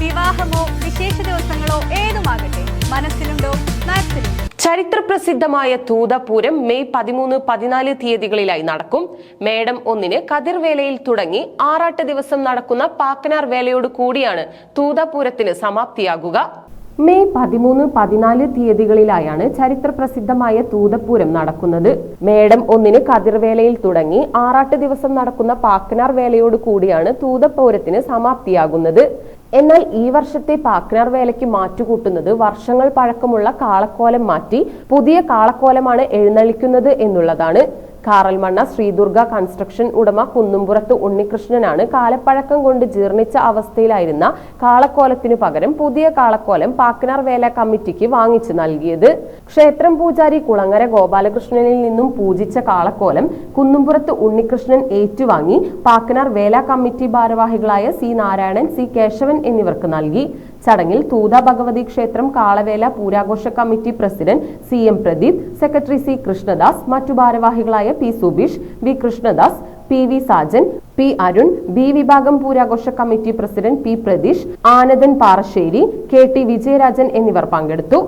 വിവാഹമോ വിശേഷ ദിവസങ്ങളോ ഏതുമാകട്ടെ മനസ്സിലുണ്ടോ മനസ്സിലുണ്ടോ ചരിത്രപ്രസിദ്ധമായ തൂതപൂരം മെയ് പതിമൂന്ന് പതിനാല് തീയതികളിലായി നടക്കും. മേഡം ഒന്നിന് കതിർവേലയിൽ തുടങ്ങി ആറാട്ട് ദിവസം നടക്കുന്ന പാക്കനാർ വേലയോട് കൂടിയാണ് തൂതപൂരത്തിന് സമാപ്തിയാകുക. മെയ് പതിമൂന്ന് പതിനാല് തീയതികളിലായാണ് ചരിത്ര പ്രസിദ്ധമായ തൂതപ്പൂരം നടക്കുന്നത്. മേടം ഒന്നിന് കതിർവേലയിൽ തുടങ്ങി ആറാട്ട് ദിവസം നടക്കുന്ന പാക്കനാർ വേലയോട് കൂടിയാണ് തൂതപ്പൂരത്തിന് സമാപ്തിയാകുന്നത്. എന്നാൽ ഈ വർഷത്തെ പാക്കനാർ വേലയ്ക്ക് മാറ്റുകൂട്ടുന്നത് വർഷങ്ങൾ പഴക്കമുള്ള കാളക്കോലം മാറ്റി പുതിയ കാളക്കോലമാണ് എഴുന്നള്ളിക്കുന്നത് എന്നുള്ളതാണ്. കാറൽമണ്ണ ശ്രീദുർഗ കൺസ്ട്രക്ഷൻ ഉടമ കുന്നുംപുറത്ത് ഉണ്ണികൃഷ്ണനാണ് കാലപ്പഴക്കം കൊണ്ട് ജീർണിച്ച അവസ്ഥയിലായിരുന്ന കാളക്കോലത്തിനു പകരം പുതിയ കാളക്കോലം പാക്കനാർ വേല കമ്മിറ്റിക്ക് വാങ്ങിച്ചു നൽകിയത്. ക്ഷേത്രം പൂജാരി കുളങ്ങര ഗോപാലകൃഷ്ണനിൽ നിന്നും പൂജിച്ച കാളക്കോലം കുന്നുംപുറത്ത് ഉണ്ണികൃഷ്ണൻ ഏറ്റുവാങ്ങി പാക്കനാർ വേല കമ്മിറ്റി ഭാരവാഹികളായ സി നാരായണൻ സി കേശവൻ എന്നിവർക്ക് നൽകി. ചടങ്ങിൽ തൂത ഭഗവതി ക്ഷേത്രം Kalavela പൂരാഘോഷ committee president C M Pradeep secretary C Krishnadas മറ്റു ഭാരവാഹികളായ P Subeesh V Krishnadas P V Sajan P Arun B വിഭാഗം പൂരാഘോഷ committee president P Pratheesh Anandan Parassery K T Vijayarajan എന്നിവർ പങ്കെടുത്തു.